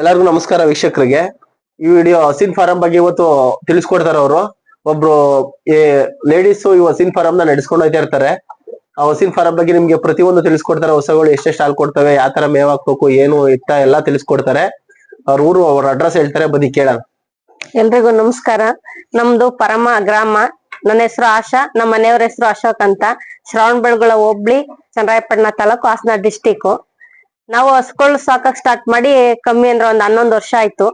ಎಲ್ಲರಿಗೂ ನಮಸ್ಕಾರ ವೀಕ್ಷಕರಿಗೆ. ಈ ವಿಡಿಯೋ ಹಸಿನ್ ಫಾರಂ ಬಗ್ಗೆ ಇವತ್ತು ತಿಳಿಸ್ಕೊಡ್ತಾರೆ ಅವರು. ಒಬ್ರು ಲೇಡೀಸ್ ಈ ಹಸಿನ್ ಫಾರಂ ನ ನಡೆಸ್ಕೊಂಡು ಹೋಗ್ತಾ ಇರ್ತಾರೆ. ಆ ಹಸಿನ್ ಫಾರಂ ಬಗ್ಗೆ ನಿಮ್ಗೆ ಪ್ರತಿಯೊಂದು ತಿಳಿಸ್ಕೊಡ್ತಾರೆ. ಹೊಸಗಳು ಎಷ್ಟೆಷ್ಟು ಹಾಲು ಕೊಡ್ತವೆ, ಯಾವ ತರ ಮೇವ್ ಹಾಕ್ಬೇಕು, ಏನು ಇತ್ತ ಎಲ್ಲ ತಿಳಿಸ್ಕೊಡ್ತಾರೆ. ಅವ್ರ ಊರು, ಅವ್ರ ಅಡ್ರೆಸ್ ಹೇಳ್ತಾರೆ, ಬನ್ನಿ ಕೇಳೋಣ. ಎಲ್ರಿಗೂ ನಮಸ್ಕಾರ. ನಮ್ದು ಪರಮ ಗ್ರಾಮ. ನನ್ನ ಹೆಸರು ಆಶಾ ನಮ್ಮ ಮನೆಯವ್ರ ಹೆಸರು ಅಶೋಕ್ ಅಂತ. ಶ್ರವಣಬೆಳಗೊಳ ಹೋಬ್ಳಿ, ಚನ್ನರಾಯಪಟ್ಟಣ ತಾಲೂಕು ಹಾಸನ ಡಿಸ್ಟಿಕ್ ನಾವು ಹಸ್ಗಳು ಸಾಕಕ್ ಸ್ಟಾರ್ಟ್ ಮಾಡಿ ಕಮ್ಮಿ ಅಂದ್ರೆ ಒಂದ್ ಹನ್ನೊಂದ್ ವರ್ಷ ಆಯ್ತು.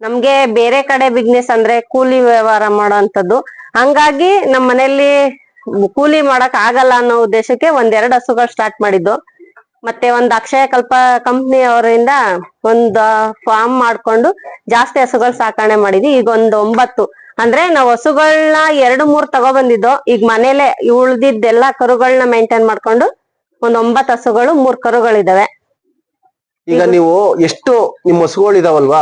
ನಮ್ಗೆ ಬೇರೆ ಕಡೆ ಬಿಸ್ನೆಸ್ ಅಂದ್ರೆ ಕೂಲಿ ವ್ಯವಹಾರ ಮಾಡೋವಂಥದ್ದು ಹಂಗಾಗಿ ನಮ್ ಮನೆಯಲ್ಲಿ ಕೂಲಿ ಮಾಡಕ್ ಆಗಲ್ಲ ಅನ್ನೋ ಉದ್ದೇಶಕ್ಕೆ ಒಂದೆರಡು ಹಸುಗಳು ಸ್ಟಾರ್ಟ್ ಮಾಡಿದ್ದು. ಮತ್ತೆ ಒಂದ್ ಅಕ್ಷಯ ಕಲ್ಪ ಕಂಪ್ನಿ ಅವರಿಂದ ಒಂದ್ ಫಾರ್ಮ್ ಮಾಡ್ಕೊಂಡು ಜಾಸ್ತಿ ಹಸುಗಳು ಸಾಕಣೆ ಮಾಡಿದ್ವಿ. ಈಗ ಒಂದ್ ಒಂಬತ್ತು. ಅಂದ್ರೆ ನಾವ್ ಹಸುಗಳನ್ನ ಎರಡು ಮೂರ್ ತಗೊಬಂದಿದ್ದು. ಈಗ ಮನೇಲೆ ಉಳ್ದಿದ್ದೆಲ್ಲಾ ಕರುಗಳನ್ನ ಮೇಂಟೈನ್ ಮಾಡ್ಕೊಂಡು ಒಂದ್ ಒಂಬತ್ತು ಹಸುಗಳು ಮೂರ್ ಕರುಗಳಿದಾವೆ. ಈಗ ನೀವು ಎಷ್ಟು ನಿಮ್ ಹಸುಗಳು ಇದಾವಲ್ವಾ.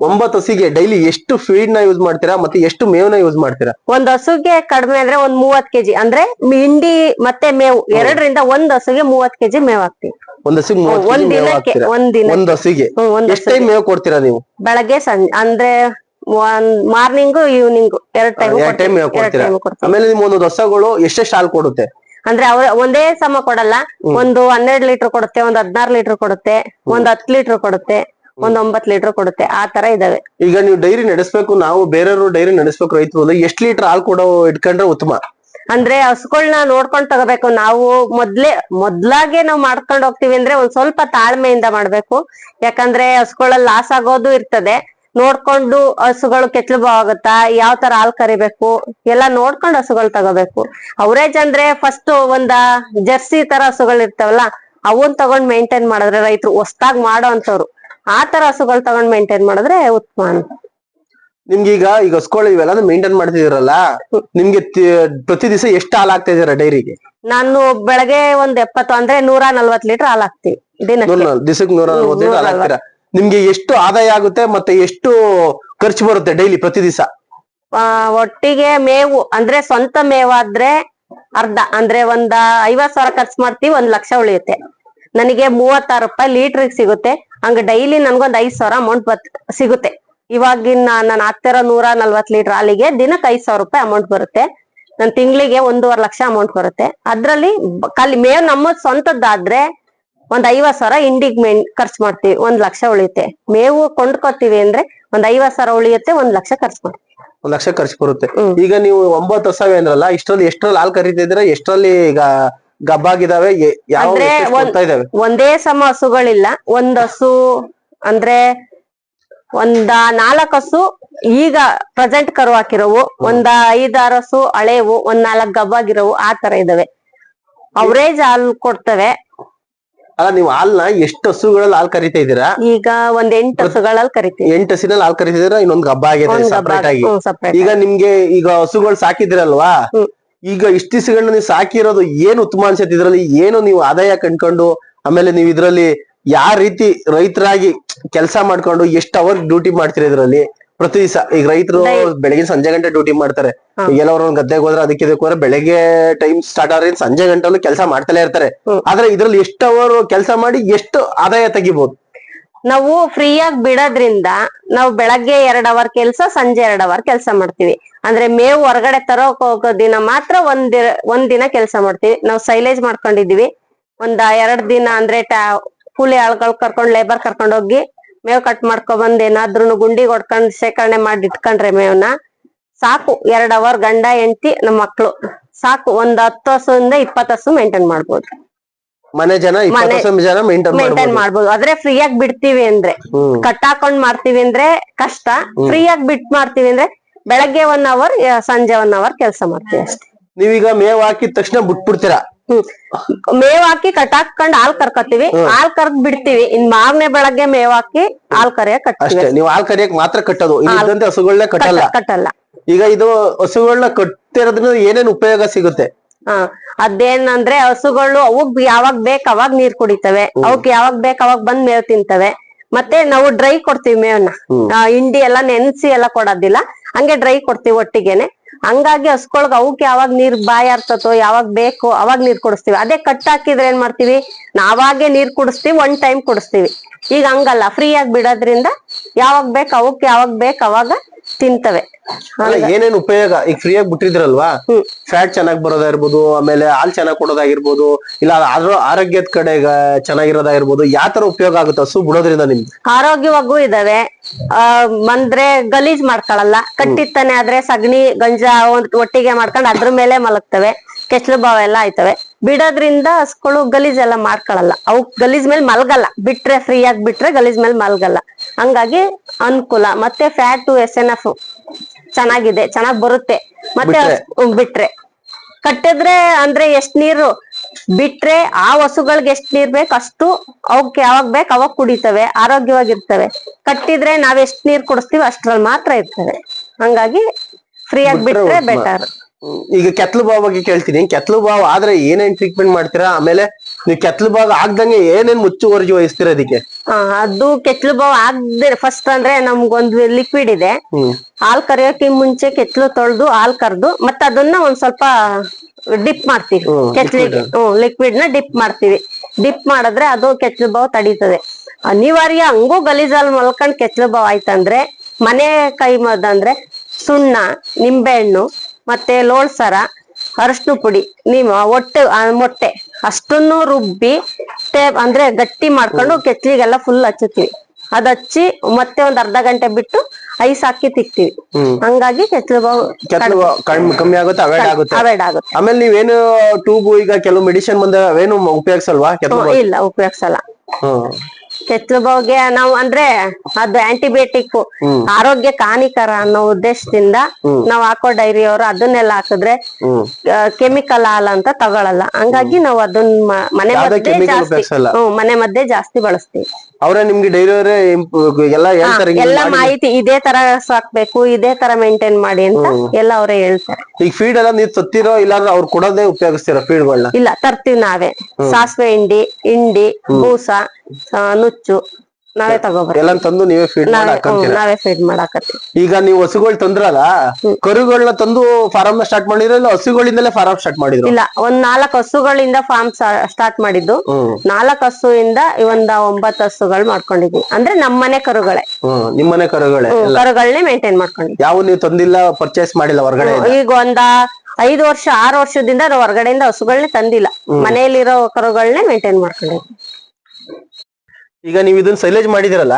ಒಂಬತ್ತು ಹಸಿಗೆ ಡೈಲಿ ಎಷ್ಟು ಫೀಡ್ನ ಯೂಸ್ ಮಾಡ್ತೀರಾ ಮತ್ತೆ ಎಷ್ಟು ಮೇವ್ನ ಯೂಸ್ ಮಾಡ್ತೀರಾ? ಒಂದ್ ಹಸುಗೆ ಕಡಿಮೆ ಅಂದ್ರೆ ಒಂದ್ ಮೂವತ್ ಕೆಜಿ. ಅಂದ್ರೆ ಹಿಂಡಿ ಮತ್ತೆ ಮೇವು. ಎರಡರಿಂದ ಒಂದ್ ಹಸುಗೆ ಮೂವತ್ ಕೆಜಿ ಮೇವ್ ಹಾಕ್ತಿವಿ. ಒಂದ್ ಹಸಿಗೆ ಒಂದ್ ದಿನಕ್ಕೆ ಒಂದ್ ದಿನ ಒಂದ್ ಹಸಿಗೆ. ಎಷ್ಟು ಟೈಮ್ ಮೇವ್ ಕೊಡ್ತೀರಾ ನೀವು? ಬೆಳಗ್ಗೆ ಸಂಜೆ ಅಂದ್ರೆ ಒಂದ್ ಮಾರ್ನಿಂಗ್ ಈವ್ನಿಂಗ್ ಎರಡ್ ಟೈಮ್ ಕೊಡ್ತೀರಾ? ಆಮೇಲೆ ನಿಮ್ ಒಂದು ಹಸಗಳು ಎಷ್ಟೆಷ್ಟು ಹಾಲು ಕೊಡುತ್ತೆ? ಅಂದ್ರೆ ಅವ್ರ ಒಂದೇ ಸಮ ಕೊಡಲ್ಲ. ಒಂದು ಹನ್ನೆರಡು ಲೀಟರ್ ಕೊಡುತ್ತೆ ಒಂದ್ ಹದ್ನಾರು ಲೀಟರ್ ಕೊಡುತ್ತೆ ಒಂದ್ ಹತ್ ಲೀಟರ್ ಕೊಡುತ್ತೆ ಒಂದ್ ಒಂಬತ್ ಲೀಟರ್ ಕೊಡುತ್ತೆ ಆ ತರ ಇದಾವೆ. ಈಗ ನೀವು ಡೈರಿ ನಡೆಸ್ಬೇಕು ನಾವು ಬೇರೆಯವರು ಡೈರಿ ನಡೆಸ್ಬೇಕು ರೈತರು ಎಷ್ಟು ಎಷ್ಟ್ ಲೀಟರ್ ಹಾಲು ಕೊಡೋ ಇಟ್ಕೊಂಡ್ರೆ ಉತ್ತಮ? ಅಂದ್ರೆ ಹಸುಗಳನ್ನ ನೋಡ್ಕೊಂಡ್ ತಗೋಬೇಕು. ನಾವು ಮೊದ್ಲೇ ಮೊದ್ಲಾಗೆ ನಾವ್ ಮಾಡ್ಕೊಂಡ್ ಹೋಗ್ತಿವಿ ಅಂದ್ರೆ ಒಂದ್ ಸ್ವಲ್ಪ ತಾಳ್ಮೆಯಿಂದ ಮಾಡ್ಬೇಕು. ಯಾಕಂದ್ರೆ ಹಸುಗಳಲ್ಲಿ ಲಾಸ್ ಆಗೋದು ಇರ್ತದೆ. ನೋಡ್ಕೊಂಡು ಹಸುಗಳು ಬಾ ಆಗುತ್ತಾ ಯಾವ ತರ ಹಾಲ್ ಕರಿಬೇಕು? ಎಲ್ಲ ನೋಡ್ಕೊಂಡು ಹಸುಗಳು ತಗೋಬೇಕು. ಅವರೇಜ್ ಅಂದ್ರೆ ಫಸ್ಟ್ ಒಂದ ಜರ್ಸಿ ತರ ಹಸುಗಳು ಇರ್ತಾವಲ್ಲ ಅವನ್ ತಗೊಂಡ್ ಮೇಂಟೈನ್ ಮಾಡಿದ್ರೆ ರೈತರು ಹೊಸ್ದಾಗ್ ಮಾಡೋ ಅಂತವ್ರು ಆ ತರ ಹಸುಗಳು ತಗೊಂಡ್ ಮೇಂಟೈನ್ ಮಾಡಿದ್ರೆ ಉತ್ತಮ ಅಂತ. ನಿಮ್ಗೆ ಈಗ ಹಸ್ಗಳು ಇವೆಲ್ಲ ಮೇಂಟೈನ್ ಮಾಡ್ತಿದಿರಲ್ಲ ನಿಮ್ಗೆ ಪ್ರತಿ ದಿವಸ ಎಷ್ಟು ಹಾಲು ಆಗ್ತಾ ಇದೀರಾ ಡೈರಿಗೆ? ನಾನು ಬೆಳಗ್ಗೆ ಒಂದ್ ಎಪ್ಪತ್ತು ಅಂದ್ರೆ ನೂರ ನಲ್ವತ್ ಲೀಟರ್ ಹಾಲ್ ಹಾಕ್ತಿವಿ ದಿನಕ್ಕೆ. ದಿವಸಕ್ಕೆ ನೂರ ನಲ್ವತ್ತು ಲೀಟರ್ ಹಾಲು ಹಾಕ್ತೀರಾ? ನಿಮ್ಗೆ ಎಷ್ಟು ಆದಾಯ ಆಗುತ್ತೆ ಮತ್ತೆ ಎಷ್ಟು ಖರ್ಚು ಬರುತ್ತೆ ಡೈಲಿ ಪ್ರತಿ ದಿವಸ? ಒಟ್ಟಿಗೆ ಮೇವು, ಅಂದ್ರೆ ಸ್ವಂತ ಮೇವಾದ್ರೆ ಅರ್ಧ, ಅಂದ್ರೆ ಒಂದ ಐವತ್ ಸಾವಿರ ಖರ್ಚು ಮಾಡ್ತೀವಿ, ಒಂದ್ ಲಕ್ಷ ಉಳಿಯುತ್ತೆ. ನನಗೆ ಮೂವತ್ತಾರು ರೂಪಾಯಿ ಲೀಟರ್ ಸಿಗುತ್ತೆ. ಹಂಗ ಡೈಲಿ ನನ್ಗೊಂದ್ ಐದ್ ಸಾವಿರ ಅಮೌಂಟ್ ಬತ್, ಸಿಗುತ್ತೆ. ಇವಾಗಿನ ನಾನು ಹಾಕ್ತಿರೋ ನೂರ ನಲ್ವತ್ ಲೀಟರ್ ಹಾಲಿಗೆ ದಿನಕ್ಕೆ ಐದ್ ಸಾವಿರ ರೂಪಾಯಿ ಅಮೌಂಟ್ ಬರುತ್ತೆ. ನನ್ ತಿಂಗಳಿಗೆ ಒಂದೂವರೆ ಲಕ್ಷ ಅಮೌಂಟ್ ಬರುತ್ತೆ. ಅದ್ರಲ್ಲಿ ಖಾಲಿ ಮೇವ್ ನಮ್ಮ ಸ್ವಂತದ್ದಾದ್ರೆ ಒಂದ್ ಐವತ್ ಸಾವಿರ ಇಂಡಿಗ್ ಮೇನ್ ಖರ್ಚು ಮಾಡ್ತೀವಿ ಒಂದ್ ಲಕ್ಷ ಉಳಿಯುತ್ತೆ. ಮೇವು ಕೊಂಡ್ಕೊತೀವಿ ಅಂದ್ರೆ ಒಂದ್ ಐವತ್ ಸಾವಿರ ಉಳಿಯುತ್ತೆ ಒಂದ್ ಲಕ್ಷ ಖರ್ಚು ಮಾಡ್ತೀವಿ. ಒಂದ್ ಲಕ್ಷ ಖರ್ಚು ಬರುತ್ತೆ. ಈಗ ನೀವು ಒಂಬತ್ತು ಸಾವಿರ ಅಂದ್ರಲ್ಲ ಇಷ್ಟರಲ್ಲಿ ಎಷ್ಟರಲ್ಲಿ ಹಾಲು ಕರಿತಿದ್ದೀರಾ ಎಷ್ಟರಲ್ಲಿ ಈಗ ಗಬ್ಬಾಗಿದಾವೆ ಅಂದ್ರೆ ಒಂದೇ ಸಮ ಹಸುಗಳಿಲ್ಲ ಒಂದ್ ಹಸು ಅಂದ್ರೆ ಒಂದ ನಾಲ್ಕ್ ಹಸು ಈಗ ಪ್ರೆಸೆಂಟ್ ಕರು ಹಾಕಿರೋವು ಒಂದ ಐದಾರು ಹಸು ಹಳೆವು ಒಂದ್ ನಾಲ್ಕ್ ಗಬ್ಬಾಗಿರೋವು ಆ ತರ ಇದಾವೆ. ಅವರೇಜ್ ಹಾಲು ಕೊಡ್ತವೆ. ಅಲ್ಲ ನೀವು ಹಾಲ್ನ ಎಷ್ಟು ಹಸುಗಳಲ್ಲಿ ಹಾಲ್ ಕರಿತಾ ಇದ್ದೀರಾ? ಈಗ ಒಂದ್ ಎಂಟು ಹಸುಗಳಲ್ಲಿ ಕರಿತೀವಿ. ಎಂಟು ಹಸಿನಲ್ಲಿ ಹಾಲು ಕರಿತಿದ್ದೀರಾ? ಇನ್ನೊಂದು ಹಬ್ಬ ಆಗಿದೆ ಒಂದ್ ಸಪರೇಟ್ ಆಗಿ. ಈಗ ನಿಮ್ಗೆ ಈಗ ಹಸುಗಳು ಸಾಕಿದಿರಲ್ವಾ? ಹ್ಮ್. ಈಗ ಇಷ್ಟ ದಿವಸಗಳನ್ನ ನೀವು ಸಾಕಿರೋದು ಏನು ಉತ್ತಮ ಅನ್ಸತ್ತೆ ಇದ್ರಲ್ಲಿ? ಏನು ನೀವು ಆದಾಯ ಕಂಡ್ಕೊಂಡು ಆಮೇಲೆ ನೀವು ಇದ್ರಲ್ಲಿ ಯಾವ ರೀತಿ ರೈತರಾಗಿ ಕೆಲಸ ಮಾಡ್ಕೊಂಡು ಎಷ್ಟು ಅವರ್ ಡ್ಯೂಟಿ ಮಾಡ್ತೀರಿ ಇದ್ರಲ್ಲಿ? ಪ್ರತಿ ಈಗ ರೈತರು ಬೆಳಗಿನ ಬೆಳಗ್ಗೆ ಸಂಜೆ ಗಂಟೆ ಡ್ಯೂಟಿ ಮಾಡ್ತಾರೆ. ಈಗೆಲ್ಲ ಅವ್ರ ಗದ್ದೆಗೆ ಹೋದ್ರೆ ಅದಕ್ಕೆ ಇದಕ್ಕೆ ಹೋದ್ರೆ ಬೆಳಗ್ಗೆ ಟೈಮ್ ಸ್ಟಾರ್ಟ್ ಆದ್ರೆ ಸಂಜೆ ಗಂಟಲು ಕೆಲಸ ಮಾಡ್ತಲೇ ಇರ್ತಾರೆ. ಆದ್ರೆ ಇದ್ರಲ್ಲಿ ಎಷ್ಟು ಅವರ್ ಕೆಲಸ ಮಾಡಿ ಎಷ್ಟು ಆದಾಯ ತೆಗಿಬಹುದು ನಾವು ಫ್ರೀಯಾಗಿ ಬಿಡೋದ್ರಿಂದ ನಾವು ಬೆಳಗ್ಗೆ ಎರಡ್ ಅವರ್ ಕೆಲಸ ಸಂಜೆ ಎರಡ್ ಅವರ್ ಕೆಲಸ ಮಾಡ್ತೀವಿ. ಅಂದ್ರೆ ಮೇವು ಹೊರಗಡೆ ತರೋಕ್ ಹೋಗೋ ದಿನ ಮಾತ್ರ ಒಂದ್ ಒಂದ್ ದಿನ ಕೆಲಸ ಮಾಡ್ತೀವಿ. ನಾವು ಸೈಲೇಜ್ ಮಾಡ್ಕೊಂಡಿದೀವಿ ಒಂದ್ ಎರಡ್ ದಿನ ಅಂದ್ರೆ ಟಾ ಕೂಲಿ ಆಳ್ಗಳು ಕರ್ಕೊಂಡ್ ಲೇಬರ್ ಕರ್ಕೊಂಡ್ ಹೋಗಿ ಮೇವ್ ಕಟ್ ಮಾಡ್ಕೊಂಡ್ ಬಂದ್ ಗುಂಡಿ ಹೊಡ್ಕೊಂಡ್ ಶೇಖರಣೆ ಮಾಡಿ ಇಟ್ಕೊಂಡ್ರೆ ಮೇವ್ನ ಸಾಕು. ಎರಡ್ ಅವರ್ ಗಂಡ ಹೆಂಡತಿ ನಮ್ ಮಕ್ಳು. ಸಾಕು. ಒಂದ್ ಹತ್ತು ಹಸುವಿಂದ ಇಪ್ಪತ್ತು ಹಸು ಮೇಂಟೈನ್ ಮಾಡ್ಬೋದು. ಮನೆ ಜನ ಜನ ಮೇಂಟೈನ್ ಮಾಡ್ಬೋದು. ಆದ್ರೆ ಫ್ರೀಯಾಗಿ ಬಿಡ್ತೀವಿ ಅಂದ್ರೆ ಕಟ್ ಹಾಕೊಂಡ್ ಮಾಡ್ತೀವಿ ಅಂದ್ರೆ ಕಷ್ಟ. ಫ್ರೀ ಆಗಿ ಬಿಟ್ ಮಾಡ್ತೀವಿ ಅಂದ್ರೆ ಬೆಳಗ್ಗೆ ಒನ್ ಅವರ್ ಸಂಜೆ ಒನ್ ಅವರ್ ಕೆಲಸ ಮಾಡ್ತೀವಿ ಅಷ್ಟೇ. ನೀವೀಗ ಮೇವ್ ಹಾಕಿದ ತಕ್ಷಣ ಬಿಟ್ಬಿಡ್ತೀರಾ? ಮೇವ್ ಹಾಕಿ ಕಟ್ಟಾಕೊಂಡ್ ಹಾಲ್ ಕರ್ಕೊತೀವಿ ಹಾಲ್ ಕರ್ದ್ ಬಿಡ್ತೀವಿ. ಇನ್ ಮಾರ್ನೆ ಬೆಳಗ್ಗೆ ಮೇವ್ ಹಾಕಿ ಹಾಲ್ ಕರಿಯಕ್ ಕಟ್ತೀವಿ. ಅಷ್ಟೇ. ನೀವು ಹಾಲ್ ಕರಿಯಕ್ ಮಾತ್ರ ಕಟ್ಟೋದು. ಇಲ್ಲದಂತೆ ಹಸುಗಳನ್ನ ಕಟ್ಟಲ್ಲ ಕಟ್ಟ- ಕಟ್ಟಲ್ಲ. ಈಗ ಇದು ಹಸುಗಳನ್ನ ಕಟ್ಟಿರೋದ್ರಿಂದ ಏನೇನ್ ಉಪಯೋಗ ಸಿಗುತ್ತೆ? ಹ. ಅದೇನಂದ್ರೆ ಹಸುಗಳು ಅವಕ್ ಯಾವಾಗ ಬೇಕ ಅವಾಗ ನೀರ್ ಕುಡಿತವೆ. ಅವಕ್ ಯಾವಾಗ ಬೇಕ ಅವಾಗ ಬಂದ್ ಮೇವ್ ತಿಂತವೆ. ಮತ್ತೆ ನಾವು ಡ್ರೈ ಕೊಡ್ತೀವಿ ಮೇವ್ನ. ಹಿಂಡಿ ಎಲ್ಲ ನೆನ್ಸಿ ಎಲ್ಲ ಕೊಡೋದಿಲ್ಲ. ಹಂಗೆ ಡ್ರೈ ಕೊಡ್ತೀವಿ ಒಟ್ಟಿಗೆನೆ. ಹಂಗಾಗಿ ಹಸ್ಕೊಳಗ್ ಅವಕ್ ಯಾವಾಗ ನೀರ್ ಬಾಯ್ ಆರ್ತತೋ ಯಾವಾಗ ಬೇಕು ಅವಾಗ ನೀರ್ ಕುಡಿಸ್ತೀವಿ. ಅದೇ ಕಟ್ ಹಾಕಿದ್ರೆ ಏನ್ ಮಾಡ್ತೀವಿ? ನಾವಾಗೆ ನೀರ್ ಕುಡಿಸ್ತೀವಿ ಒನ್ ಟೈಮ್ ಕುಡಿಸ್ತೀವಿ. ಈಗ ಹಂಗಲ್ಲ, ಫ್ರೀ ಆಗಿ ಬಿಡೋದ್ರಿಂದ ಯಾವಾಗ ಬೇಕು ಅವಕ್ ಯಾವಾಗ ಬೇಕು ಅವಾಗ ತಿಂತವೆ. ಏನೇನ್ ಉಪಯೋಗ? ಈಗ ಫ್ರೀ ಆಗಿ ಬಿಟ್ಟಿದ್ರಲ್ವಾ. ಫ್ಯಾಟ್ ಚೆನ್ನಾಗಿ ಬರೋದಾಗಿರ್ಬೋದು ಆಮೇಲೆ ಹಾಲ್ ಚೆನ್ನಾಗಿ ಕೊಡೋದಾಗಿರ್ಬೋದು ಇಲ್ಲ ಅದ್ರ ಆರೋಗ್ಯದ ಕಡೆ ಚೆನ್ನಾಗಿರೋದಾಗಿರ್ಬೋದು ಯಾವ ತರ ಉಪಯೋಗ ಆಗುತ್ತೆ ಹಸು ಬಿಡೋದ್ರಿಂದ ನಿಮ್ಗೆ? ಆರೋಗ್ಯವಾಗೂ ಇದಾವೆ. ಬಂದ್ರೆ ಗಲೀಜ್ ಮಾಡ್ಕೊಳಲ್ಲ ಕಟ್ಟಿತ್ತಾನೆ ಆದ್ರೆ ಸಗಣಿ ಗಂಜ ಒಂದ್ ಒಟ್ಟಿಗೆ ಮಾಡ್ಕೊಂಡು ಅದ್ರ ಮೇಲೆ ಮಲಗ್ತವೆ. ಕೆಚ್ಲು ಬಾವ ಎಲ್ಲ ಆಯ್ತವೆ. ಬಿಡೋದ್ರಿಂದ ಹಸ್ಗಳು ಗಲೀಜ್ ಎಲ್ಲ ಮಾಡ್ಕೊಳಲ್ಲ. ಅವು ಗಲೀಜ್ ಮೇಲೆ ಮಲ್ಗಲ್ಲ. ಬಿಟ್ರೆ ಫ್ರೀ ಆಗಿ ಬಿಟ್ರೆ ಗಲೀಜ್ ಮೇಲೆ ಮಲ್ಗಲ್ಲ. ಹಂಗಾಗಿ ಅನುಕೂಲ. ಮತ್ತೆ ಫ್ಯಾಟು ಎಸ್ ಎನ್ ಎಫ್ ಚೆನ್ನಾಗಿದೆ. ಚೆನ್ನಾಗ್ ಬರುತ್ತೆ. ಮತ್ತೆ ಬಿಟ್ರೆ? ಕಟ್ಟಿದ್ರೆ ಅಂದ್ರೆ ಎಷ್ಟ್ ನೀರು? ಬಿಟ್ರೆ ಆ ಹಸುಗಳಿಗೆ ಎಷ್ಟ್ ನೀರ್ ಬೇಕು ಅಷ್ಟು ಅವಕ್ಕೆ ಯಾವಾಗ ಬೇಕು ಅವಾಗ ಕುಡಿತವೆ. ಆರೋಗ್ಯವಾಗಿರ್ತವೆ. ಕಟ್ಟಿದ್ರೆ ನಾವ್ ಎಷ್ಟ್ ನೀರ್ ಕುಡಿಸ್ತೀವಿ ಅಷ್ಟ್ರಲ್ಲಿ ಮಾತ್ರ ಇರ್ತವೆ. ಹಂಗಾಗಿ ಫ್ರೀ ಆಗಿ ಬಿಟ್ರೆ ಬಿಟ್ರೆ. ಈಗ ಕೆತ್ಲು ಬಾವ್ ಬಗ್ಗೆ ಕೇಳ್ತೀನಿ. ಕೆತ್ಲು ಬಾವ್ ಆದ್ರೆ ಏನೇನ್ ಟ್ರೀಟ್ಮೆಂಟ್ ಮಾಡ್ತೀರಾ? ಆಮೇಲೆ ನೀವು ಕೆತ್ಲು ಬಾವ್ ಆಗ್ದಂಗೆ ಏನೇನ್ ಮುಚ್ಚುವರ್ಜಿ ವಹಿಸ್ತೀರಾ ಅದಕ್ಕೆ? ಅದು ಕೆತ್ಲು ಬಾವ್ ಆಗದೆ ಫಸ್ಟ್ ಅಂದ್ರೆ ನಮ್ಗೊಂದು ಲಿಕ್ವಿಡ್ ಇದೆ. ಹಾಲ್ ಕರಿಯೋಕೆ ಮುಂಚೆ ಕೆತ್ಲು ತೊಳೆದು ಹಾಲ್ ಕರ್ದು ಮತ್ತೆ ಅದನ್ನ ಒಂದ್ ಸ್ವಲ್ಪ ಡಿಪ್ ಮಾಡ್ತೀವಿ. ಹ್ಮ್, ಕೆಚ್ಚಲಿಗೆ ಹ್ಮ್ ಲಿಕ್ವಿಡ್ನ ಡಿಪ್ ಮಾಡ್ತೀವಿ. ಡಿಪ್ ಮಾಡಿದ್ರೆ ಅದು ಕೆತ್ಲು ಬಾವ್ ತಡೀತದೆ. ಅನಿವಾರ್ಯ ಹಂಗೂ ಗಲೀಜಲ್ಲಿ ಮಲ್ಕೊಂಡ್ ಕೆತ್ಲು ಬಾವ್ ಆಯ್ತಂದ್ರೆ ಮನೆ ಕೈ ಮದ್ದಂದ್ರೆ ಸುಣ್ಣ ನಿಂಬೆಹಣ್ಣು ಮತ್ತೆ ಲೋಳ್ ಸಾರ ಅರಶಿನ ಪುಡಿ ನೀವು ಒಟ್ಟು ಮೊಟ್ಟೆ ಅಷ್ಟನ್ನು ರುಬ್ಬಿ ಟೇಬ್ ಅಂದ್ರೆ ಗಟ್ಟಿ ಮಾಡ್ಕೊಂಡು ಕೆಚ್ಚಲಿಗೆಲ್ಲ ಫುಲ್ ಹಚ್ಚುತ್ತೀವಿ. ಅದ್ ಹಚ್ಚಿ ಮತ್ತೆ ಒಂದ್ ಅರ್ಧ ಗಂಟೆ ಬಿಟ್ಟು ಐಸ್ ಹಾಕಿ ತಿಕ್ತಿವಿ. ಹಂಗಾಗಿ ಕೆಚ್ಚಲು ಕಡಿಮೆ ಕಮ್ಮಿ ಆಗುತ್ತೆ ಅವಾಯ್ಡ್ ಆಗುತ್ತೆ. ಅವಾಯ್ಡ್ ಆಗುತ್ತೆ. ಆಮೇಲೆ ನೀವೇನು ಟ್ಯೂಬ್ ಈಗ ಕೆಲವು ಮೆಡಿಸಿನ್ ಬಂದ ಏನು ಉಪಯೋಗಿಸಲ್ವಾ ಇಲ್ಲ ಉಪಯೋಗಿಸಲ್ಲ. ಬಾವ್ಗೆ ನಾವು ಅಂದ್ರೆ ಅದು ಆಂಟಿಬಯೋಟಿಕ್ ಆರೋಗ್ಯ ಹಾನಿಕರ ಅನ್ನೋ ಉದ್ದೇಶದಿಂದ ನಾವ್ ಹಾಕೋ ಡೈರಿ ಅವರು ಅದನ್ನೆಲ್ಲ ಹಾಕಿದ್ರೆ ಕೆಮಿಕಲ್ ಹಾಲ್ ಅಂತ ತಗೊಳಲ್ಲ. ಹಂಗಾಗಿ ನಾವು ಅದನ್ನ ಮನೆ ಮದ್ದೆ ಜಾಸ್ತಿ ಹ್ಮ್ ಮನೆ ಮದ್ದೆ ಜಾಸ್ತಿ ಬಳಸ್ತೀವಿ. ಅವರೇ ನಿಮ್ಗೆ ಡೈರಿ ಎಲ್ಲ ಹೇಳ್ತಾರೆ ಹಿಂಗ್ ಎಲ್ಲ ಮಾಡಿ. ಮಾಹಿತಿ ಇದೇ ತರ ಸಾಕ್ಬೇಕು ಇದೇ ತರ ಮೇಂಟೈನ್ ಮಾಡಿ ಅಂತ ಎಲ್ಲ ಅವರೇ ಹೇಳ್ತಾರೆ. ಈಗ ಫೀಡ್ ಎಲ್ಲ ನೀವು ತತ್ತಿರೋ ಇಲ್ಲಾಂದ್ರೆ ಅವ್ರು ಕೊಡೋದೇ ಉಪಯೋಗಿಸ್ತೀರಾ ಫೀಡ್ಗಳನ್ನ ಇಲ್ಲ ತರ್ತೀವಿ ನಾವೇ. ಸಾಸಿವೆ ಹಿಂಡಿ ಹಿಂಡಿ ಬೂಸ ಆ, ನುಚ್ಚು. ನಾವೇ ತಗೋಬರ್ತೀವಿ. ಎಲ್ಲ ತಂದು ನೀವೇ ಫೀಡ್ ನಾವೇ ಫೀಡ್ ಈಗ ನೀವು ಹಸುಗಳು ತಂದ್ರಲ್ಲ ಕರುಗಳನ್ನ ತಂದು ಫಾರಂ ಸ್ಟಾರ್ಟ್ ಮಾಡಿದ್ರಲ್ಲ ಹಸುಗಳಿಂದಲೇ ಫಾರಂ ಸ್ಟಾರ್ಟ್ ಮಾಡಿದ್ರು? ಇಲ್ಲ ಒಂದ್ ನಾಲ್ಕು ಹಸುಗಳಿಂದ ಫಾರ್ಮ್ ಸ್ಟಾರ್ಟ್ ಮಾಡಿದ್ದು. ನಾಲ್ಕು ಹಸುವಿಂದ ಒಂದ ಒಂಬತ್ತು ಹಸುಗಳು ಮಾಡ್ಕೊಂಡಿದ್ವಿ. ಅಂದ್ರೆ ನಮ್ಮನೆ ಕರುಗಳೇ. ನಿಮ್ಮನೆ ಕರುಗಳೇ ಕರುಗಳನ್ನೇ ಮೇಂಟೈನ್ ಮಾಡ್ಕೊಂಡಿದ್ವಿ. ಯಾವ ನೀವು ತಂದಿಲ್ಲ ಪರ್ಚೇಸ್ ಮಾಡಿಲ್ಲ ಹೊರಗಡೆ ಈಗ ಒಂದ ಐದು ವರ್ಷ ಆರು ವರ್ಷದಿಂದ ಹೊರಗಡೆಯಿಂದ ಹಸುಗಳನ್ನೇ ತಂದಿಲ್ಲ. ಮನೆಯಲ್ಲಿರೋ ಕರುಗಳನ್ನೇ ಮೇಂಟೈನ್ ಮಾಡ್ಕೊಂಡಿದ್ವಿ. ಈಗ ನೀವು ಇದನ್ನ ಸೈಲೇಜ್ ಮಾಡಿದಿರಲ್ಲ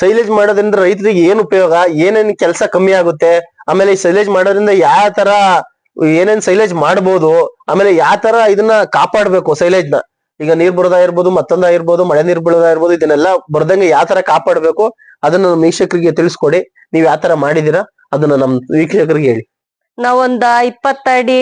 ಸೈಲೇಜ್ ಮಾಡೋದ್ರಿಂದ ರೈತರಿಗೆ ಏನ್ ಉಪಯೋಗ? ಏನೇನ್ ಕೆಲಸ ಕಮ್ಮಿ ಆಗುತ್ತೆ? ಆಮೇಲೆ ಈ ಸೈಲೇಜ್ ಮಾಡೋದ್ರಿಂದ ಯಾವ ತರ ಏನೇನ್ ಸೈಲೇಜ್ ಮಾಡ್ಬೋದು? ಆಮೇಲೆ ಯಾವ ತರ ಇದನ್ನ ಕಾಪಾಡ್ಬೇಕು ಸೈಲೇಜ್ನ? ಈಗ ನೀರ್ ಬರೋದಾಗಿರ್ಬೋದು ಮತ್ತೊಂದಾಗಿರ್ಬೋದು ಮಳೆ ನೀರ್ ಬೀಳೋದಾಗಿರ್ಬೋದು ಇದನ್ನೆಲ್ಲ ಬರ್ದಂಗೆ ಯಾವ ತರ ಕಾಪಾಡ್ಬೇಕು? ಅದನ್ನ ನಮ್ಮ ವೀಕ್ಷಕರಿಗೆ ತಿಳಿಸ್ಕೊಡಿ. ನೀವ್ ಯಾವ ತರ ಮಾಡಿದೀರಾ? ಅದನ್ನ ನಮ್ ವೀಕ್ಷಕರಿಗೆ ಹೇಳಿ. ನಾವೊಂದ ಇಪ್ಪತ್ತಡಿ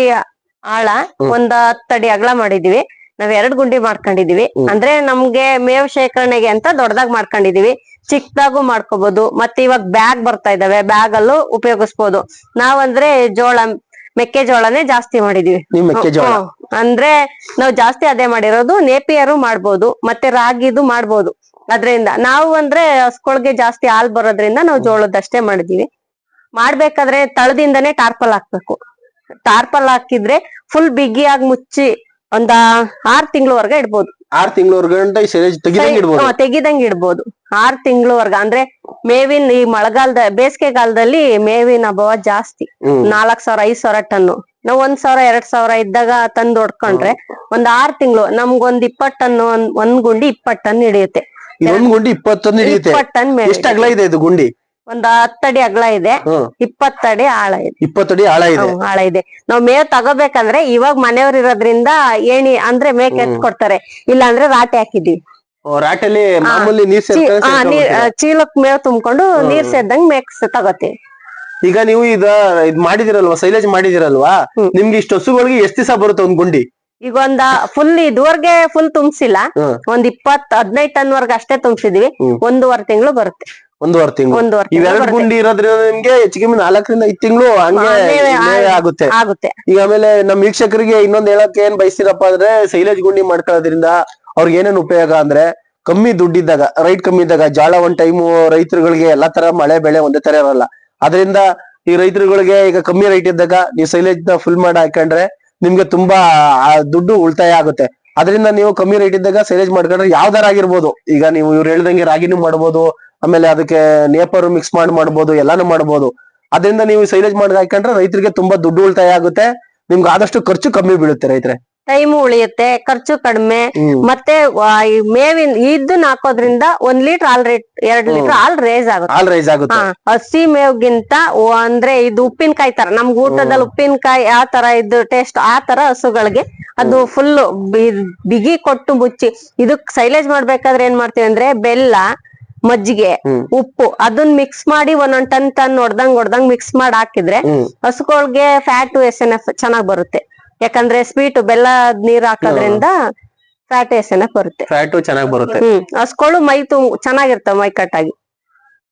ಆಳ ಒಂದ ಹತ್ತಡಿ ಅಗಲ ಮಾಡಿದೀವಿ. ನಾವ್ ಎರಡ್ ಗುಂಡಿ ಮಾಡ್ಕೊಂಡಿದೀವಿ. ಅಂದ್ರೆ ನಮ್ಗೆ ಮೇವ್ ಶೇಖರಣೆಗೆ ಅಂತ ದೊಡ್ಡದಾಗ್ ಮಾಡ್ಕೊಂಡಿದೀವಿ. ಚಿಕ್ಕದಾಗು ಮಾಡ್ಕೋಬಹುದು ಮತ್ತೆ ಇವಾಗ ಬ್ಯಾಗ್ ಬರ್ತಾ ಇದಾವೆ. ಬ್ಯಾಗ್ ಅಲ್ಲೂ ಉಪಯೋಗಿಸ್ಬೋದು. ನಾವಂದ್ರೆ ಜೋಳ ಮೆಕ್ಕೆಜೋಳನೇ ಜಾಸ್ತಿ ಮಾಡಿದೀವಿ. ಅಂದ್ರೆ ನಾವು ಜಾಸ್ತಿ ಅದೇ ಮಾಡಿರೋದು ನೇಪಿಯರು ಮಾಡ್ಬೋದು. ಮತ್ತೆ ರಾಗಿದು ಮಾಡ್ಬೋದು. ಅದ್ರಿಂದ ನಾವು ಅಂದ್ರೆ ಹಸ್ಕೊಳ್ಗೆ ಜಾಸ್ತಿ ಹಾಲ್ ಬರೋದ್ರಿಂದ ನಾವು ಜೋಳದಷ್ಟೇ ಮಾಡಿದೀವಿ. ಮಾಡ್ಬೇಕಾದ್ರೆ ತಳದಿಂದನೇ ಟಾರ್ಪಲ್ ಹಾಕ್ಬೇಕು. ಟಾರ್ಪಲ್ ಹಾಕಿದ್ರೆ ಫುಲ್ ಬಿಗಿಯಾಗಿ ಮುಚ್ಚಿ ಒಂದ ಆರ್ ತಿಂಗಳವರೆಗೆ ಇಡ್ಬೋದು. ಆರ್ ತಿಂಗಳವರೆಗೆ ತೆಗಿದಂಗ ಇಡ್ಬೋದು. ಹಾ, ತೆಗಿದಂಗ್ ಇಡ್ಬೋದು. ಆರ್ ತಿಂಗಳವರೆಗ ಅಂದ್ರೆ ಮೇವಿನ ಈ ಮಳೆಗಾಲದ ಬೇಸಿಗೆಗಾಲದಲ್ಲಿ ಮೇವಿನ ಅಭಾವ ಜಾಸ್ತಿ. ನಾಲ್ಕ್ ಸಾವಿರ ಐದ್ ಸಾವಿರ ಟನ್ ನಾವ್ ಒಂದ್ ಸಾವಿರ ಎರಡ್ ಸಾವಿರ ಇದ್ದಾಗ ತಂದು ಹೊಡ್ಕೊಂಡ್ರೆ ಒಂದ್ ಆರ್ ತಿಂಗಳು ನಮ್ಗೊಂದ್ ಇಪ್ಪತ್ ಟನ್ ಒಂದ್ ಒಂದ್ ಗುಂಡಿ ಇಪ್ಪತ್ ಟನ್ ಹಿಡಿಯುತ್ತೆ. ಒಂದ್ ಗುಂಡಿ ಇಪ್ಪತ್ ಟನ್ ಮೇಲೆ ಎಷ್ಟು ಅಗಲ ಇದೆ ಇದು ಗುಂಡಿ? ಒಂದ್ ಹತ್ತಡಿ ಅಗಲ ಇದೆ ಇಪ್ಪತ್ತಡಿ ಆಳ ಇದೆ. ಇಪ್ಪತ್ತಡಿ ಆಳ ಇದೆ. ಹ್ಮ್, ಆಳ ಇದೆ. ನಾವ್ ಮೇವ್ ತಗೋಬೇಕಂದ್ರೆ ಇವಾಗ ಮನೆಯವ್ರ ಇರೋದ್ರಿಂದ ಏಣಿ ಅಂದ್ರೆ ಮೇಕ್ ಎತ್ ಕೊಡ್ತಾರೆ. ಇಲ್ಲ ಅಂದ್ರೆ ರಾಟೆ ಹಾಕಿದೀವಿ ಓ, ರಾಟಲ್ಲಿ ಮಾಮೂಲಿ ನೀರ್ ಚೀ- ಆ, ಚೀಲಕ್ ಮೇವ್ ತುಂಬ್ಕೊಂಡು ನೀರ್ ಸೇದ್ದಂಗ್ ಮೇಕ್ ತಗೋತೀವಿ. ಈಗ ನೀವು ಇದ ಇದ್ ಮಾಡಿದಿರಲ್ವಾ? ಸೈಲೇಜ್ ಮಾಡಿದಿರಲ್ವಾ? ಹ್ಮ್. ನಿಮ್ಗೆ ಇಷ್ಟು ಹಸುಗಳಿಗೆ ಎಷ್ಟ್ ದಿವಸ ಬರುತ್ತೆ ಒಂದ್ ಗುಂಡಿ? ಈಗ ಒಂದ ಫುಲ್ ಇದುವರೆಗೆ ಫುಲ್ ತುಂಬಿಸಿಲ್ಲ. ಹ್ಮ್. ಒಂದ್ ಇಪ್ಪತ್ ಹದಿನೈದು ಟನ್ ವರ್ಗ ಅಷ್ಟೇ ತುಂಬಿಸಿದ್ವಿ. ಹ್ಮ್. ಒಂದೂವರೆ ತಿಂಗಳು ಬರುತ್ತೆ. ಒಂದೂವರೆ ತಿಂಗಳು. ಒಂದೂವರೆ ಇವೆರಡು ಗುಂಡಿ ಇರೋದ್ರಿಂದ ನಿಮ್ಗೆ ಹೆಚ್ಚಿಗೆ ನಾಲ್ಕರಿಂದ ಐದ್ ತಿಂಗಳು ಹಂಗೆ ಆಗುತ್ತೆ. ಆಗುತ್ತೆ. ಈಗ ಆಮೇಲೆ ನಮ್ ವೀಕ್ಷಕರಿಗೆ ಇನ್ನೊಂದ್ ಹೇಳಕ್ ಏನ್ ಬಯಸ್ತೀರಪ್ಪ ಅಂದ್ರೆ ಸೈಲೇಜ್ ಗುಂಡಿ ಮಾಡ್ಕೊಳ್ಳೋದ್ರಿಂದ ಅವ್ರಿಗೆ ಏನೇನ್ ಉಪಯೋಗ ಅಂದ್ರೆ ಕಮ್ಮಿ ದುಡ್ಡಿದ್ದಾಗ ರೈಟ್ ಕಮ್ಮಿ ಇದ್ದಾಗ ಜಾಳ ಒಂದ್ ಟೈಮು ರೈತರುಗಳಿಗೆ ಎಲ್ಲಾ ತರ ಮಳೆ ಬೆಳೆ ಒಂದೇ ತರ ಇರಲ್ಲ. ಅದರಿಂದ ಈ ರೈತರುಗಳಿಗೆ ಈಗ ಕಮ್ಮಿ ರೈಟ್ ಇದ್ದಾಗ ನೀವು ಸೈಲೇಜ್ನ ಫುಲ್ ಮಾಡಿ ಹಾಕೊಂಡ್ರೆ ನಿಮ್ಗೆ ತುಂಬಾ ಆ, ದುಡ್ಡು ಉಳಿತಾಯ ಆಗುತ್ತೆ. ಅದರಿಂದ ನೀವು ಕಮ್ಮಿ ರೇಟ್ ಇದ್ದಾಗ ಸೈಲೇಜ್ ಮಾಡ್ಕೊಂಡ್ರೆ ಯಾವ್ದಾರ ಆಗಿರ್ಬೋದು. ಈಗ ನೀವು ಇವ್ರು ಹೇಳ್ದಂಗೆ ರಾಗಿನೂ ಮಾಡ್ಬೋದು ಆಮೇಲೆ ಅದಕ್ಕೆ ನೇಪರ್ ಮಿಕ್ಸ್ ಮಾಡಿ ಮಾಡ್ಬೋದು ಎಲ್ಲಾನು ಮಾಡ್ಬೋದು. ಅದರಿಂದ ನೀವು ಸೈಲೇಜ್ ಮಾಡಿ ಹಾಕೊಂಡ್ರೆ ರೈತರಿಗೆ ತುಂಬಾ ದುಡ್ಡು ಉಳಿತಾಯ ಆಗುತ್ತೆ. ನಿಮ್ಗೆ ಆದಷ್ಟು ಖರ್ಚು ಕಮ್ಮಿ ಬೀಳುತ್ತೆ ರೈತರೆ. ಟೈಮ್ ಉಳಿಯುತ್ತೆ ಖರ್ಚು ಕಡಿಮೆ. ಮತ್ತೆ ಮೇವಿನ ಇದನ್ನ ಹಾಕೋದ್ರಿಂದ ಒಂದ್ ಲೀಟರ್ ಹಾಲ್ ರೇಟ್ ಎರಡ್ ಲೀಟರ್ ಹಾಲ್ ರೇಸ್ ಆಗುತ್ತೆ. ಹಸಿ ಮೇವ್ಗಿಂತ ಅಂದ್ರೆ ಇದು ಉಪ್ಪಿನಕಾಯಿ ತರ. ನಮ್ಗ್ ಊಟದಲ್ಲಿ ಉಪ್ಪಿನಕಾಯಿ ಆ ತರ ಇದು ಟೇಸ್ಟ್ ಆ ತರ ಹಸುಗಳಿಗೆ ಅದು ಫುಲ್ ಬಿಗಿ ಕೊಟ್ಟು ಮುಚ್ಚಿ. ಇದಕ್ ಸೈಲೇಜ್ ಮಾಡ್ಬೇಕಾದ್ರೆ ಏನ್ ಮಾಡ್ತೀವಿ ಅಂದ್ರೆ ಬೆಲ್ಲ ಮಜ್ಜಿಗೆ ಉಪ್ಪು ಅದನ್ನ ಮಿಕ್ಸ್ ಮಾಡಿ ಒಂದೊಂದ್ ಟನ್ ಟನ್ ಹೊಡ್ದಂಗ್ ಹೊಡ್ದಂಗ್ ಮಿಕ್ಸ್ ಮಾಡಿ ಹಾಕಿದ್ರೆ ಹಸುಗಳಿಗೆ ಫ್ಯಾಟ್ ಎಸ್ ಎನ್ ಎಫ್ ಚೆನ್ನಾಗ್ ಬರುತ್ತೆ. ಯಾಕಂದ್ರೆ ಸ್ವೀಟ್ ಬೆಲ್ಲ ನೀರ್ ಹಾಕೋದ್ರಿಂದ ಫ್ಯಾಟ್ ಎಸ್ ಎನ್ ಎಫ್ ಬರುತ್ತೆ. ಫ್ಯಾಟು ಚೆನ್ನಾಗಿ ಬರುತ್ತೆ. ಹ್ಮ್. ಹಸ್ಗಳು ಮೈ ತುಂಬ ಚೆನ್ನಾಗಿರ್ತಾವ ಮೈ ಕಟ್ಟಾಗಿ